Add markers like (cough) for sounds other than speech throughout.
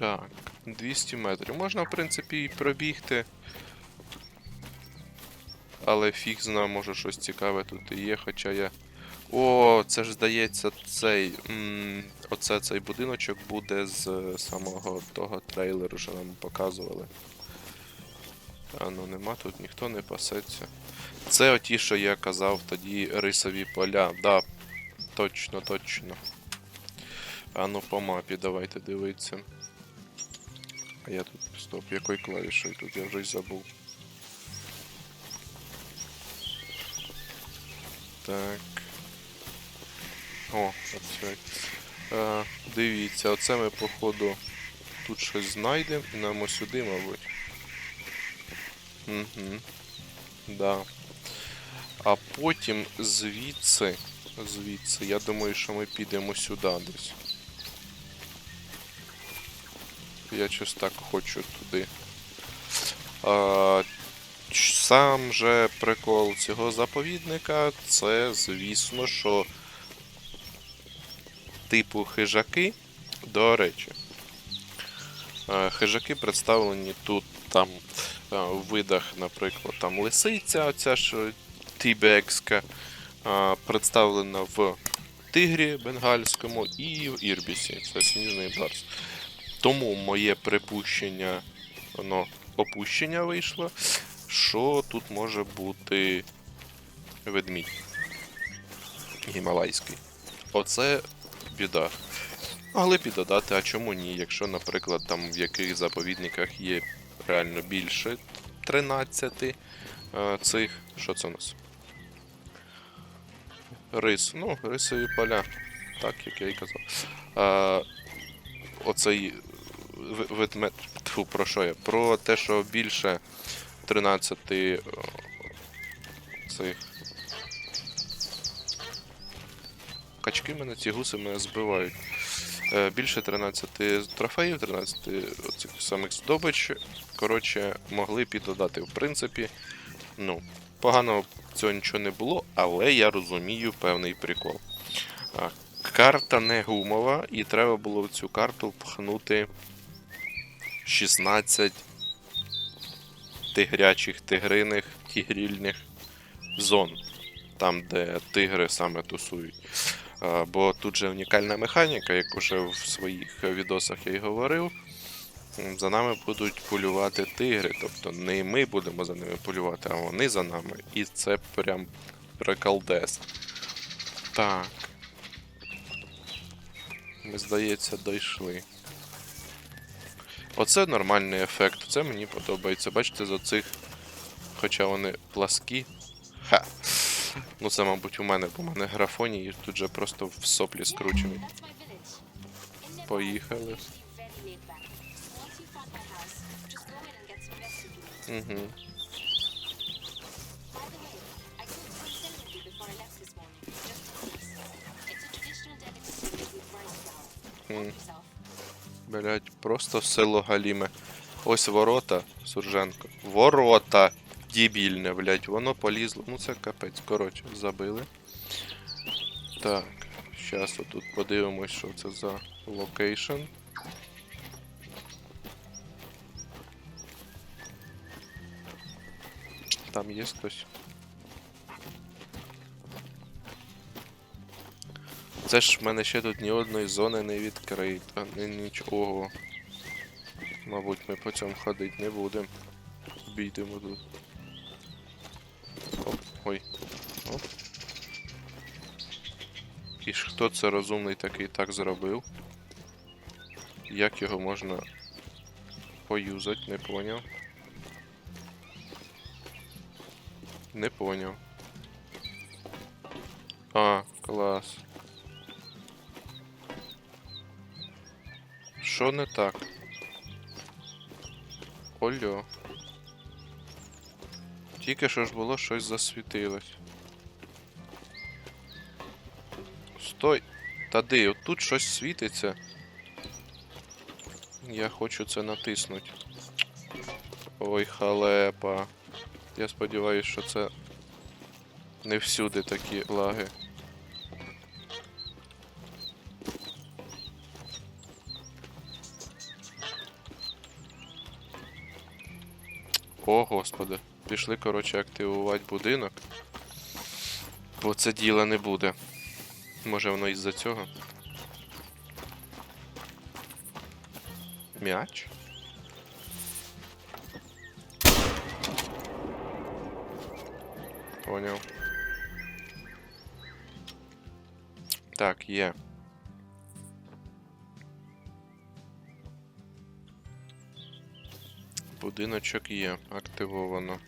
Так, 200 метрів. Можна, в принципі, і пробігти. Але фіг зна, може щось цікаве тут і є, хоча я. О, це ж здається, цей. М оце цей будиночок буде з е, самого того трейлеру, що нам показували. А ну нема тут, ніхто не пасеться. Це оті, що я казав тоді рисові поля. Да, точно, точно. А ну по мапі давайте дивитися. А я тут. Стоп, якою клавішою тут я вже й забув. Так. О. Е, дивіться, оце ми, походу, тут щось знайдемо і нам сюди, мабуть. Угу. Да. А потім звідси, звідси, я думаю, що ми підемо сюди десь. Я щось так хочу туди. А, сам же прикол цього заповідника це, звісно, що типу хижаки, до речі. Хижаки представлені тут там в видах, наприклад, там лисиця, оця ж тібекська, е, представлена в тигрі бенгальському і в ірбісі, це сніжний барс. Тому моє припущення, воно опущення вийшло, що тут може бути ведмідь гімалайський. Оце біда. Могли додати, а чому ні? Якщо, наприклад, там в яких заповідниках є реально більше 13 е, цих. Що це у нас? Рис. Ну, рисові поля. Так, як я і казав. Е, оцей ви- Тьфу, про що я? Про те, що більше 13 е, цих. Качки мене, ці гуси мене збивають. Е, Більше 13 трофеїв, 13 оцих самих здобич. Коротше, могли б. В принципі, ну, погано цього нічого не було, але я розумію певний прикол. Карта не гумова, і треба було в цю карту впхнути 16 тигрячих, тигриних, тігрільних зон. Там, де тигри саме тусують. Бо тут же унікальна механіка, як уже в своїх відосах я й говорив. За нами будуть полювати тигри. Тобто не ми будемо за ними полювати, а вони за нами. І це прям приколдес. Так. Ми, здається, дійшли. Оце нормальний ефект. Це мені подобається. Бачите, з оцих. Хоча вони пласкі. Ха. Ну це, мабуть, у мене, бо у мене графоні і тут же просто в соплі скручений. Поїхали. Угу. Блять, просто село Галіме. Ось ворота, Сурженко. Ворота! Дібільне, блять, воно полізло. Ну це капець. Коротше, забили. Так, зараз отут подивимось, що це за локейшн. Там є хтось. Це ж в мене ще тут ні одної зони не відкрита, ні нічого. Мабуть, ми по цьому ходити не будемо. Обійдемо тут. Оп, ой. Оп. І ж хто це розумний такий так зробив? Як його можна поюзати, не поняв. Не поняв. А, клас. Що не так? Ольо. Тільки що ж було щось засвітилось. Стой! Та де, тут щось світиться. Я хочу це натиснути. Ой, халепа. Я сподіваюся, що це не всюди такі лаги. О, господи. Пішли, коротше, активувати будинок. Бо це діла не буде. Може воно із-за цього? М'яч? Поняв. Так, є. Будиночок є, активовано.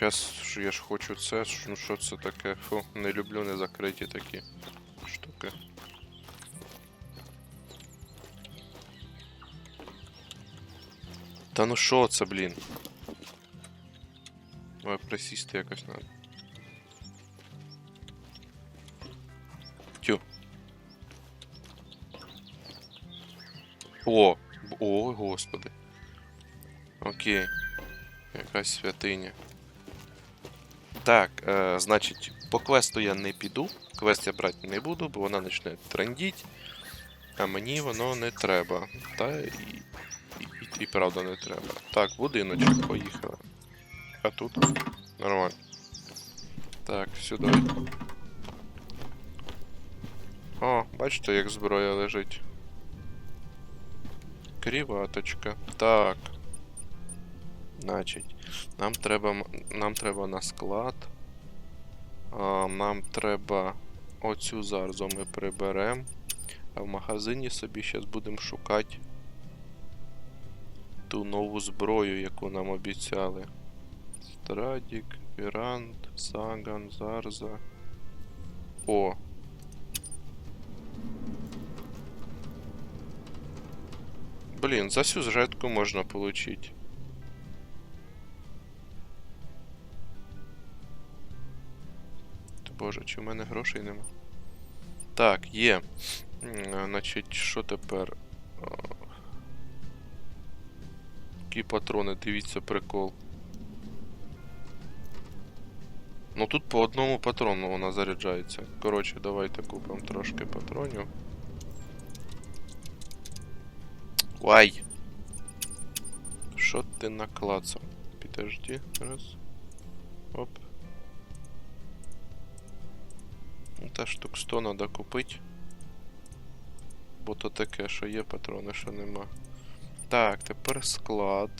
Зараз я ж хочу це. Ну що це таке? Фу, не люблю незакриті такі штуки. Та ну що це, блін? Ой, присісти якось надо. Тю. О! б- О, господи. Окей. Якась святиня. Так, е, значить, по квесту я не піду. Квест я брати не буду, бо вона почне трендіть. А мені воно не треба. Та і, і, і, правда не треба. Так, будиночок, поїхали. А тут? Нормально. Так, сюди. О, бачите, як зброя лежить. Кріваточка. Так. Значить, нам треба, нам треба на склад. А, нам треба оцю зарзу ми приберемо. А в магазині собі зараз будемо шукати ту нову зброю, яку нам обіцяли. Страдік, Пірант, Саган, Зарза. О. Блін, за сюжетку можна получить. Боже, чи в мене грошей нема? Так, є. Значить, що тепер? Які патрони, дивіться прикол. Ну тут по одному патрону вона заряджається. Коротше, давайте купимо трошки патронів. Вай! Що ти наклацав? Підожди, раз. Оп. Та штук 100 треба купити. Бо то таке, що є патрони, що нема. Так, тепер склад.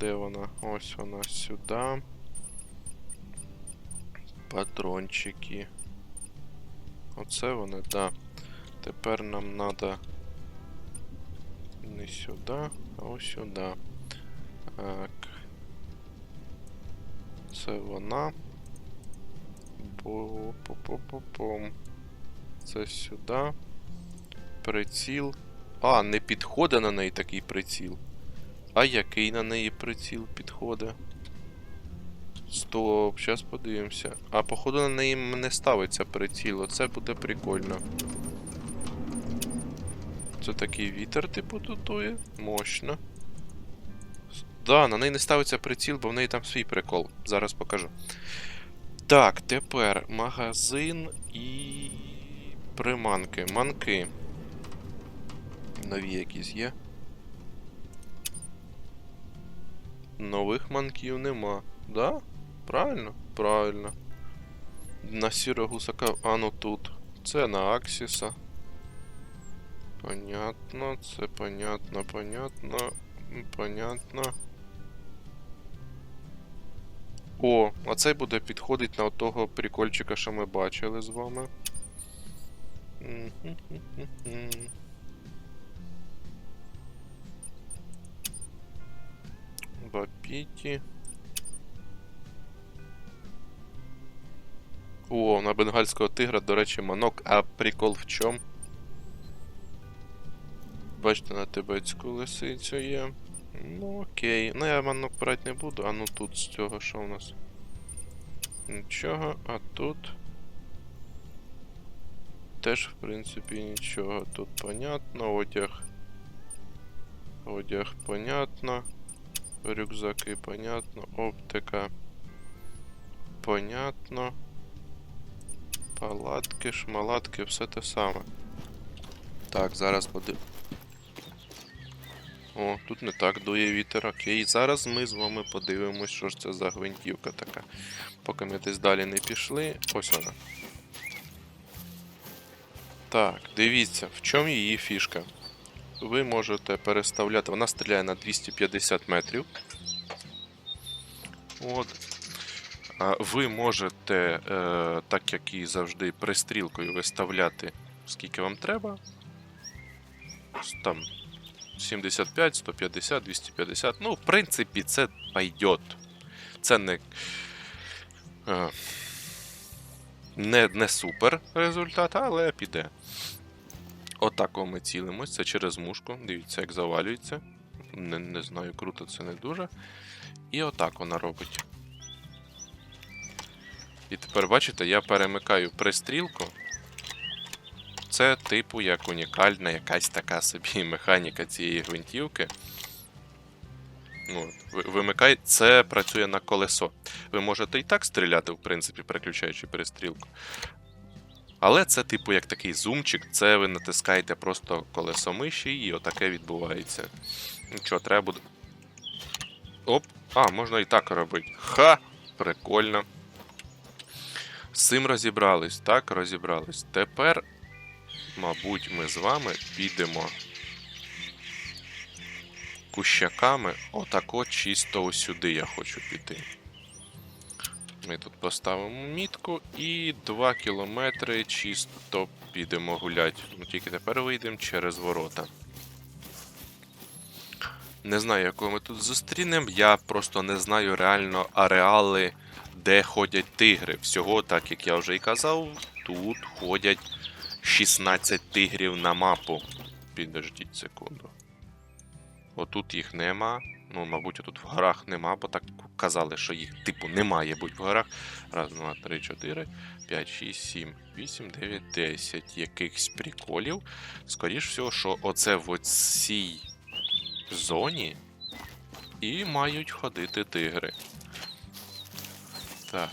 Де вона? Ось вона сюди. Патрончики. Оце вони, да. Тепер нам треба не сюди, а ось сюди. Так. Це вона. По-по-по-по-пом. Це сюди. Приціл. А, не підходить на неї такий приціл. А який на неї приціл підходить? Стоп, зараз подивимося. А походу на неї не ставиться приціл, оце буде прикольно. Це такий вітер, типу, тутує. Мощно. Да, на неї не ставиться приціл, бо в неї там свій прикол. Зараз покажу. Так, тепер магазин і. приманки. Манки. Нові якісь є. Нових манків нема. Да? Правильно? Правильно. На сірого гусака. А ну тут. Це на Аксіса. Понятно, це понятно, понятно. Понятно. О, а цей буде підходить на того прикольчика, що ми бачили з вами. Бапіті. О, на бенгальського тигра, до речі, манок, а прикол в чому? Бачите, на тибетську лисицю є. Ну окей. Ну я манок брати не буду, а ну тут з цього що у нас? Нічого, а тут. Теж, в принципі, нічого. Тут понятно, одяг. Одяг понятно. Рюкзаки понятно. Оптика. Понятно. Палатки, шмалатки, все те саме. Так, зараз подив... О, тут не так дує вітер. Окей. Зараз ми з вами подивимось, що ж це за гвинтівка така. Поки ми десь далі не пішли. Ось вона. Так, дивіться, в чому її фішка. Ви можете переставляти. Вона стріляє на 250 метрів. От. Ви можете, е, так як і завжди, пристрілкою виставляти скільки вам треба. Там 75, 150, 250. Ну, в принципі, це пойдет. Це не. е, Не, не супер результат, але піде. Отак ми цілимось. Це через мушку. Дивіться, як завалюється. Не, не знаю, круто це не дуже. І отак вона робить. І тепер бачите, я перемикаю пристрілку. Це, типу, як унікальна якась така собі (laughs) механіка цієї гвинтівки. От. Вимикай, це працює на колесо. Ви можете і так стріляти, в принципі, переключаючи перестрілку. Але це, типу, як такий зумчик, це ви натискаєте просто колесо миші, і отаке відбувається. Нічого, треба буде. Оп! А, можна і так робити. Ха! Прикольно. З цим розібрались, так, розібрались. Тепер, мабуть, ми з вами підемо кущаками. Отако чисто сюди я хочу піти. Ми тут поставимо мітку і 2 кілометри чисто підемо гуляти. Ну тільки тепер вийдемо через ворота. Не знаю, якого ми тут зустрінемо. Я просто не знаю реально ареали, де ходять тигри. Всього, так як я вже і казав, тут ходять 16 тигрів на мапу. Підождіть секунду. Отут їх нема. Ну, мабуть, тут в горах нема, бо так казали, що їх типу не має бути в горах. Раз, два, три, чотири, п'ять, шість, сім, вісім, дев'ять, десять. Якихось приколів. Скоріш всього, що оце в оцій зоні і мають ходити тигри. Так.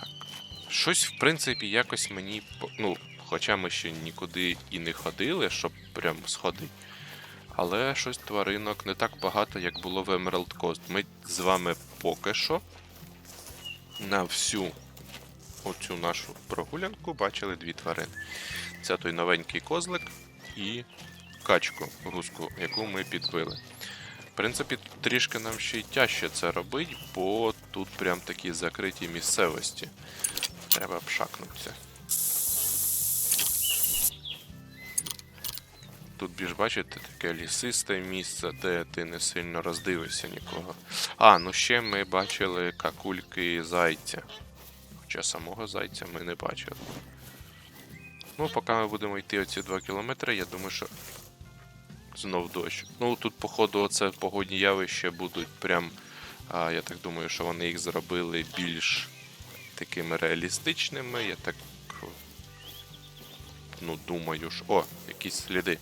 Щось, в принципі, якось мені. Ну, хоча ми ще нікуди і не ходили, щоб прям сходити. Але щось тваринок не так багато, як було в Emerald Coast. Ми з вами поки що на всю оцю нашу прогулянку бачили дві тварини. Це той новенький козлик і качку гуску, яку ми підбили. В принципі, трішки нам ще й тяжче це робити, бо тут прям такі закриті місцевості. Треба обшакнутися. Тут більш бачите таке лісисте місце, де ти не сильно роздивишся нікого. А, ну ще ми бачили какульки зайця. Хоча самого зайця ми не бачили. Ну, поки ми будемо йти оці 2 кілометри, я думаю, що знов дощ. Ну, тут, походу, оце погодні явища будуть прям. А, я так думаю, що вони їх зробили більш такими реалістичними. Я так. Ну, думаю, що. О, якісь сліди.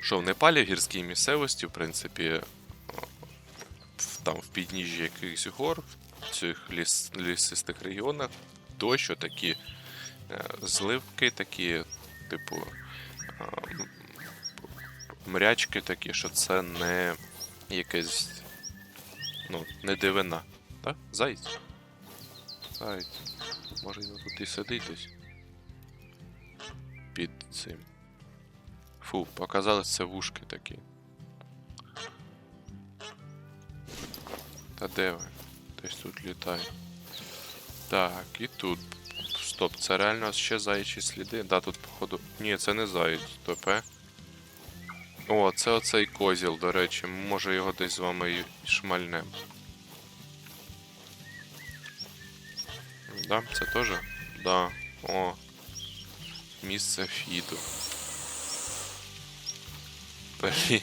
Що в Непалі в гірській місцевості, в принципі, там в підніжжі якихось гор, в цих ліс, лісистих регіонах, дощ, такі зливки, такі, типу, мрячки такі, що це не якесь. Ну, не дивина. Так? Заєць? Заєць. Може він тут і сидить десь. Під цим. Фу, показалось це вушки такі. Та де ви? Десь тут літає. Так, і тут. Стоп, це реально ще заячі сліди. Да, тут, походу. Ні, це не заєць, топе. О, це оцей козіл, до речі. Може його десь з вами і шмальнем. Да, це теж? Да. О. Місце фіду. Блін.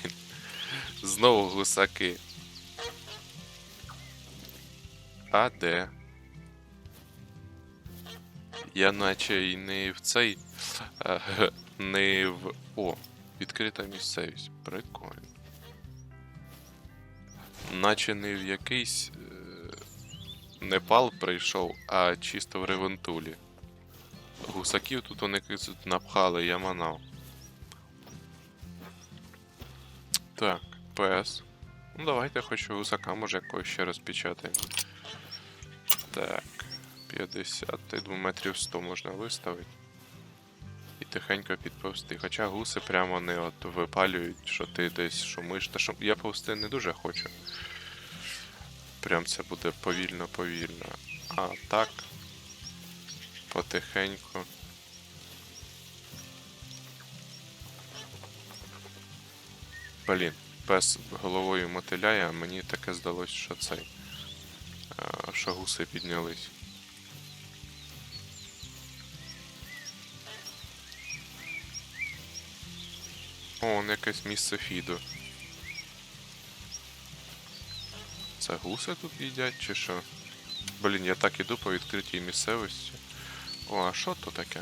Знову гусаки. А де? Я наче й не в цей. а, (laughs) Не в. О, відкрита місцевість. Прикольно. Наче не в якийсь. е, Непал прийшов, а чисто в Ревентулі. Гусаків тут вони напхали, я манав. Так. пес. Ну давайте хоч гусака може якогось ще розпечатаємо. Так. 50, 2 метрів 100 можна виставити. І тихенько підповзти. Хоча гуси прямо не от випалюють, що ти десь шумиш. Та шум... Я повзти не дуже хочу. Прям це буде повільно-повільно. А так. Потихеньку. Блін, пес головою мотиляє, а мені таке здалось, що цей. Що гуси піднялись. О, он якесь місце фіду. Це гуси тут їдять чи що? Блін, я так іду по відкритій місцевості. О, а що то таке?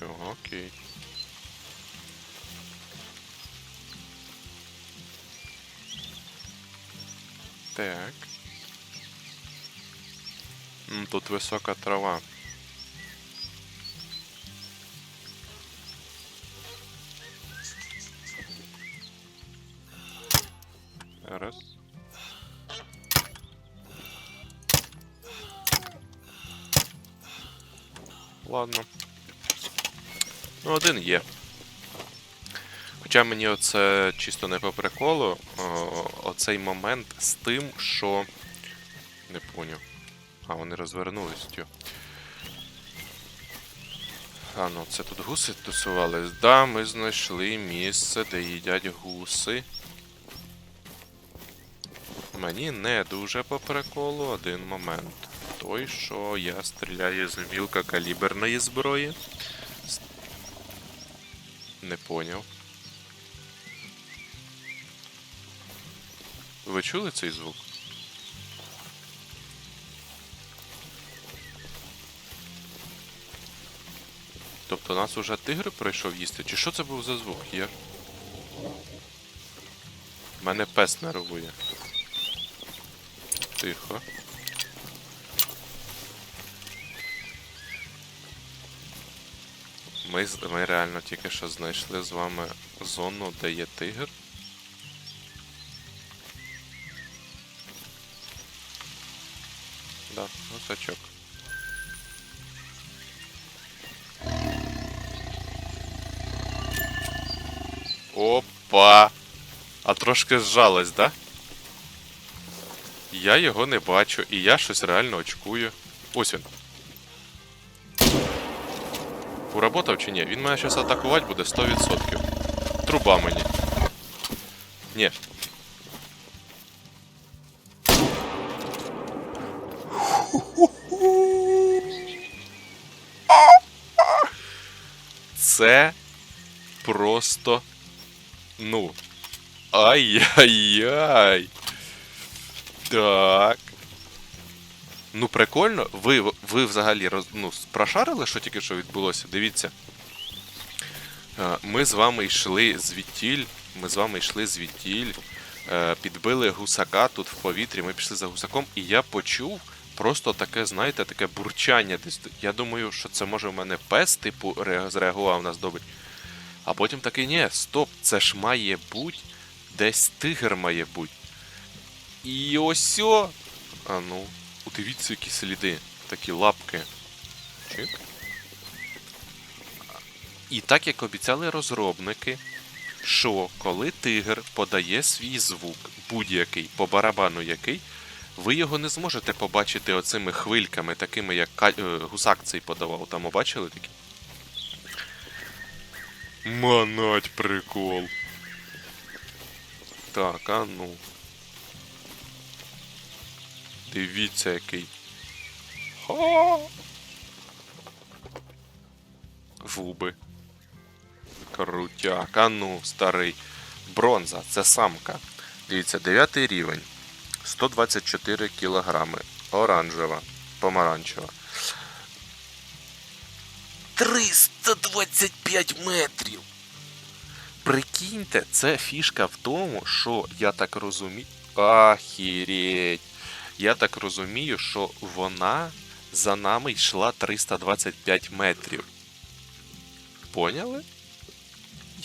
Нічого, окей. Так. Тут висока трава. Раз. Ладно. Ну, один є. Хоча мені оце чисто не по приколу, оцей момент з тим, що. Не поняв. А, вони розвернулись. тьо. А, ну це тут гуси тусувались. Да, ми знайшли місце, де їдять гуси. Мені не дуже по приколу один момент. Той, що я стріляю з мілкокаліберної зброї. Не поняв. Ви чули цей звук? Тобто нас уже тигр прийшов їсти? Чи що це був за звук? Я. Мене пес нервує. Тихо. Ми, ми реально тільки що знайшли з вами зону, де є тигр. Да, гусачок. Опа! А трошки зжалась, да? Я його не бачу, і я щось реально очкую. Ось він. Уработав чи ні? Він мене зараз атакувати буде 100%. Труба мені. Ні. Це просто. Ну. Ай-яй-яй. Так. Ну, прикольно. Ви, ви взагалі роз, ну, прошарили, що тільки що відбулося? Дивіться. Е, Ми з вами йшли звідтіль. Ми з вами йшли звідтіль. е, Підбили гусака тут в повітрі. Ми пішли за гусаком, і я почув просто таке, знаєте, таке бурчання десь. Я думаю, що це може в мене пес, типу, зреагував на здобич. А потім такий, ні, стоп, це ж має бути. Десь тигр має бути. І ось. А ну, у, дивіться, які сліди. Такі лапки. Чик. І так як обіцяли розробники, що коли тигр подає свій звук, будь-який, по барабану який, ви його не зможете побачити оцими хвильками, такими, як е, гусак цей подавав. Там побачили такі? Манать прикол. Так, а ну. Дивіться, який. Ха! Губи. Крутяк. А ну, старий. Бронза, це самка. Дивіться, 9 рівень. 124 кілограми. Оранжева. Помаранчева. 325 метрів. Прикиньте, це фішка в тому, що я так розумію. Ахіреть. Я так розумію, що вона за нами йшла 325 метрів. Поняли?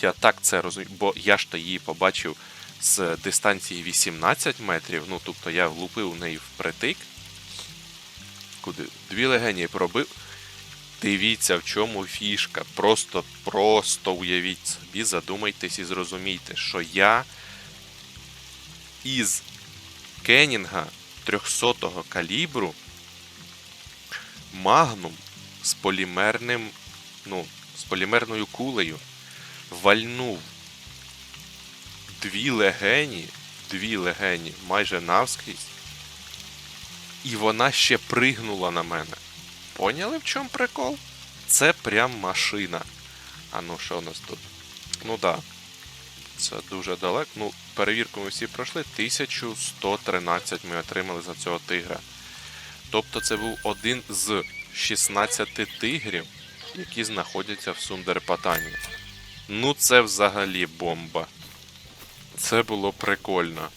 Я так це розумію, бо я ж то її побачив з дистанції 18 метрів. Ну, тобто я влупив в неї впритик. Куди? Дві легені пробив. Дивіться, в чому фішка. Просто, просто уявіть собі, задумайтесь і зрозумійте, що я із Кенінга 300 калібру Магнум з полімерним, ну, з полімерною кулею вальнув дві легені, дві легені майже навскрізь, і вона ще пригнула на мене. Поняли, в чому прикол? Це прям машина. А ну що у нас тут? Ну да. Це дуже далеко. Ну, перевірку ми всі пройшли. 1113 ми отримали за цього тигра. Тобто це був один з 16 тигрів, які знаходяться в Сундерпатані. Ну, це взагалі бомба. Це було прикольно.